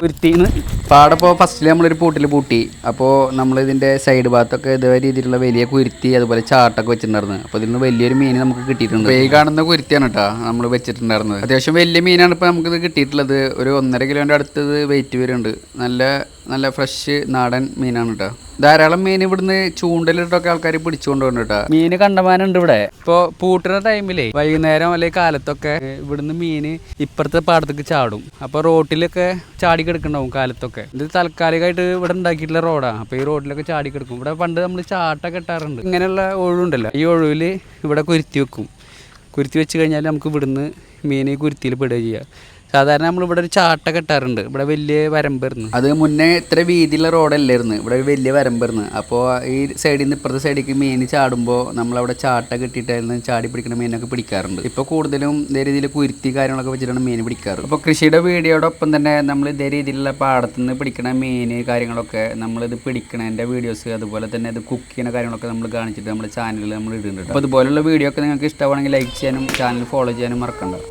കുരുത്തിന്ന് പാടപ്പോ ഫസ്റ്റിൽ നമ്മളൊരു പൂട്ടിൽ പൂട്ടി. അപ്പോൾ നമ്മൾ ഇതിന്റെ സൈഡ് ഭാഗത്തൊക്കെ ഇതേ രീതിയിലുള്ള വലിയ കുരുത്തി അതുപോലെ ചാട്ടൊക്കെ വെച്ചിട്ടുണ്ടായിരുന്നു. അപ്പോൾ ഇതിൽ നിന്ന് വലിയൊരു മീൻ നമുക്ക് കിട്ടിയിട്ടുണ്ട്. ഈ കാണുന്ന കുരുത്തിയാണ് കേട്ടോ നമ്മൾ വെച്ചിട്ടുണ്ടായിരുന്നത്. അത്യാവശ്യം വലിയ മീനാണ് ഇപ്പോൾ നമുക്കിത് കിട്ടിയിട്ടുള്ളത്. ഒരു ഒന്നര കിലോന്റെ അടുത്തത് വെയിറ്റ് വരുന്നുണ്ട്. നല്ല നല്ല ഫ്രഷ് നാടൻ മീനാണ് കേട്ടോ ധാരാളം മീൻ ഇവിടുന്ന് ചൂണ്ടലിട്ടൊക്കെ ആൾക്കാർ പിടിച്ചുകൊണ്ട് കേട്ടോ മീൻ കണ്ടമാനുണ്ട് ഇവിടെ. ഇപ്പോൾ പൂട്ടുന്ന ടൈമിലേ വൈകുന്നേരം അല്ലെങ്കിൽ കാലത്തൊക്കെ ഇവിടുന്ന് മീൻ ഇപ്പുറത്തെ പാടത്തേക്ക് ചാടും. അപ്പോൾ റോട്ടിലൊക്കെ ചാടി കിടക്കണ്ടാവും കാലത്തൊക്കെ. ഇത് താൽക്കാലികമായിട്ട് ഇവിടെ ഉണ്ടാക്കിയിട്ടുള്ള റോഡാണ് അപ്പോൾ ഈ റോഡിലൊക്കെ ചാടി കിടക്കും ഇവിടെ പണ്ട് നമ്മൾ ചാട്ടൊക്കെ കെട്ടാറുണ്ട്. ഇങ്ങനെയുള്ള ഒഴിവുണ്ടല്ലോ ഈ ഒഴിവിൽ ഇവിടെ കുരുത്തി വെക്കും. കുരുത്തി വെച്ച് കഴിഞ്ഞാൽ നമുക്ക് ഇവിടുന്ന് മീൻ കുരുത്തിയിൽ പെടുക ചെയ്യുക സാധാരണ നമ്മൾ ഇവിടെ ഒരു ചാട്ട കെട്ടാറുണ്ട് ഇവിടെ വലിയ വരമ്പായിരുന്നു. അത് മുന്നേ ഇത്ര വീതിയുള്ള റോഡല്ലായിരുന്നു. ഇവിടെ വലിയ വരമ്പായിരുന്നു. അപ്പോൾ ഈ സൈഡിൽ നിന്ന് ഇപ്പുറത്തെ സൈഡിലേക്ക് മീൻ ചാടുമ്പോൾ നമ്മളവിടെ ചാട്ട കെട്ടിയിട്ടായിരുന്നു ചാടി പിടിക്കുന്ന മീനൊക്കെ പിടിക്കാറുണ്ട്. ഇപ്പോൾ കൂടുതലും ഇതേ രീതിയിൽ കുരുത്തി കാര്യങ്ങളൊക്കെ വെച്ചിട്ടാണ് മീൻ പിടിക്കാറ്. അപ്പോൾ കൃഷിയുടെ വീഡിയോടൊപ്പം തന്നെ നമ്മൾ ഇതേ രീതിയിലുള്ള പാടത്തു നിന്ന് പിടിക്കുന്ന മീൻ കാര്യങ്ങളൊക്കെ നമ്മളിത് പിടിക്കണതിന്റെ വീഡിയോസ് അതുപോലെ തന്നെ ഇത് കുക്ക് ചെയ്യുന്ന കാര്യങ്ങളൊക്കെ നമ്മൾ കാണിച്ചിട്ട് നമ്മുടെ ചാനലിൽ നമ്മൾ ഇടുന്നുണ്ട് അപ്പോൾ ഇതുപോലുള്ള വീഡിയോ ഒക്കെ നിങ്ങൾക്ക് ഇഷ്ടമാണെങ്കിൽ ലൈക്ക് ചെയ്യാനും ചാനൽ ഫോളോ ചെയ്യാനും മറക്കണ്ട.